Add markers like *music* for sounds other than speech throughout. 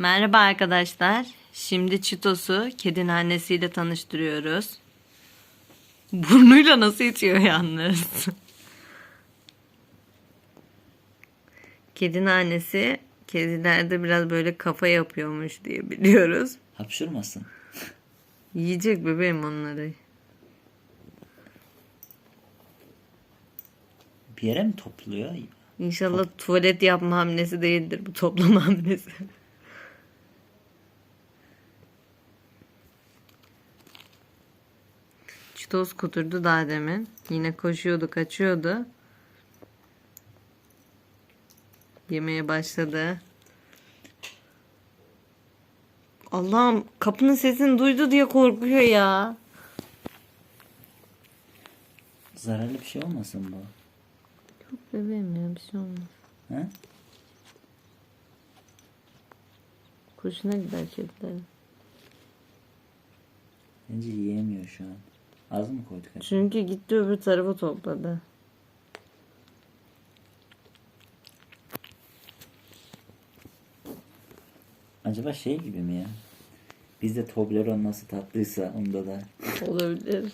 Merhaba arkadaşlar. Şimdi Çitos'u kedinin annesiyle tanıştırıyoruz. Burnuyla nasıl içiyor yalnız. Kedinin annesi kedilerde biraz böyle kafa yapıyormuş diye biliyoruz. Hapşırmasın. Yiyecek bebeğim onları. Bir yere mi topluyor? İnşallah tuvalet yapma hamlesi değildir bu toplama hamlesi. Çitos kuturdu daha demin. Yine koşuyordu, kaçıyordu. Yemeye başladı. Allah'ım kapının sesini duydu diye korkuyor ya. Zararlı bir şey olmasın bu? Bebeğim ya bir şey olmaz. He? Kurşuna gider kediler. Bence yiyemiyor şu an. Az mı koyduk acaba? Çünkü gitti öbür tarafa topladı. Acaba şey gibi mi ya? Bizde Toblerone nasıl tatlıysa onda da. Olabilir.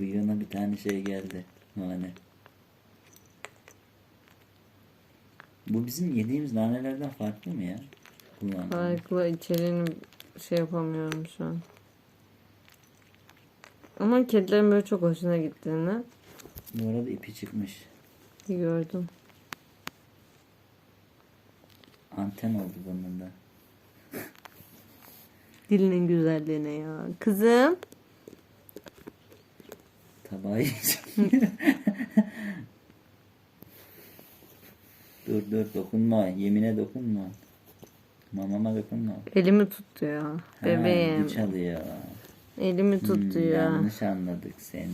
Bıyığına bir tane şey geldi. Nane. Bu bizim yediğimiz nanelerden farklı mı ya? Nane. Farklı içeriğini şey yapamıyorum şu an. Ama kedilerin böyle çok hoşuna gittiğini Bu arada ipi çıkmış. gördüm. Anten oldu bunun da. *laughs* Dilinin güzelliğine ya. Kızım. Tabağı yiyeceğim. *laughs* dur dur dokunma. Yemine dokunma. Mamama dokunma. Elimi tuttu ya. Ha, Bebeğim. güç alıyor. Elimi tuttu Hmm, ya. Yanlış anladık seni.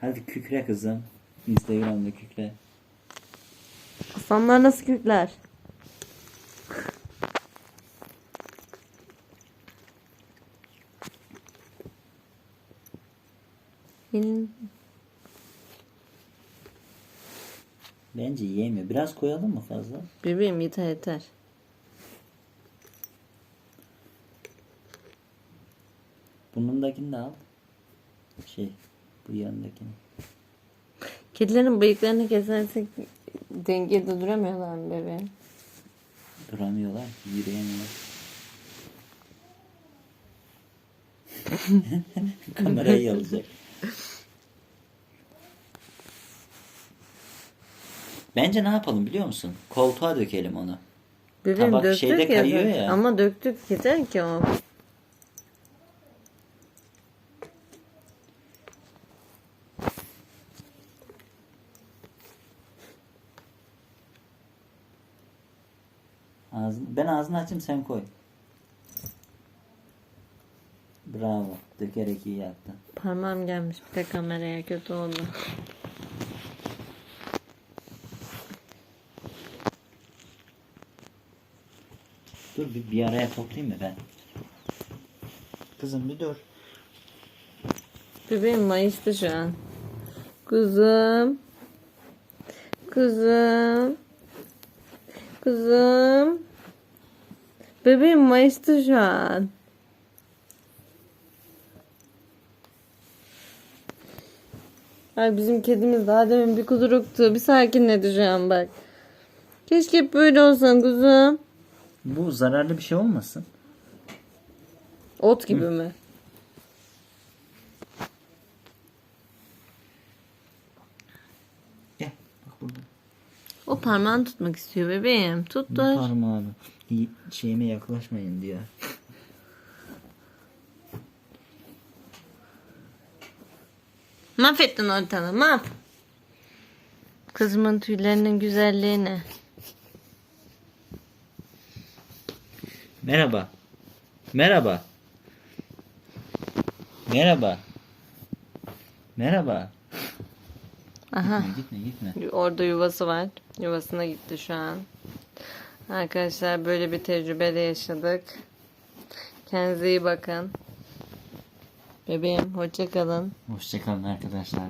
Hadi kükre kızım. Instagram'da kükre. Aslanlar nasıl kükler? Elin Bence yiyemiyor. Biraz koyalım mı fazla? Bebeğim yeter yeter. Burnundakini de al. Şey, bu yanındakini. Kedilerin bıyıklarını kesersek dengede duramıyorlar mı bebeğim? Duramıyorlar ki, yürüyemiyorlar. *laughs* Kamerayı alacak. Bence ne yapalım biliyor musun? Koltuğa dökelim onu. Bebeğim Tabak döktük şeyde ya, kayıyor ya. Ama döktük yeter ki o. Ağzını, ben ağzını açayım sen koy. Bravo. Dökerek iyi yaptın. Parmağım gelmiş bir de kameraya kötü oldu. Dur bir, bir araya toplayayım mı ben? Kızım bir dur. Bebeğim mayıştı şu an. Kuzum. Kuzum. Kuzum. Bebeğim mayıştı şu an. Ay bizim kedimiz daha demin bir kuduruktu. Bir sakinledi şu an bak. Keşke hep böyle olsan kuzum. Bu zararlı bir şey olmasın. Ot gibi mi? Gel bak burada. O parmağını tutmak istiyor bebeğim. Bu Tuttur. parmağını. İyi, Şeyime yaklaşmayın diyor. Mahvettin ortalığı mahv. Kızımın tüylerinin güzelliğine. Merhaba. Merhaba. Merhaba. Merhaba. Aha Gitme gitme. orada yuvası var. Yuvasına gitti şu an. Arkadaşlar böyle bir tecrübe de yaşadık. Kendinize iyi bakın. Bebeğim hoşça kalın. Hoşçakalın arkadaşlar.